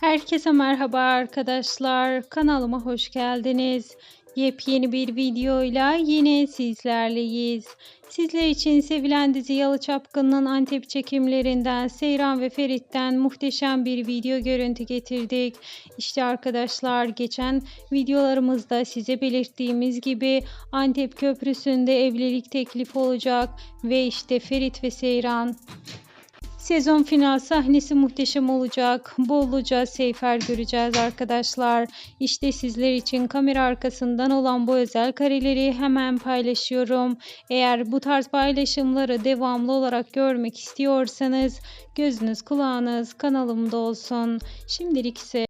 Herkese merhaba arkadaşlar. Kanalıma hoş geldiniz. Yepyeni bir videoyla yine sizlerleyiz. Sizler için sevilen dizi Yalı Çapkın'ın Antep çekimlerinden Seyran ve Ferit'ten muhteşem bir video görüntü getirdik. İşte arkadaşlar geçen videolarımızda size belirttiğimiz gibi Antep Köprüsü'nde evlilik teklifi olacak ve işte Ferit ve Seyran Sezon final sahnesi muhteşem olacak. Bolluca seyfer göreceğiz arkadaşlar. İşte sizler için kamera arkasından olan bu özel kareleri hemen paylaşıyorum. Eğer bu tarz paylaşımları devamlı olarak görmek istiyorsanız gözünüz kulağınız kanalımda olsun. Şimdilik ise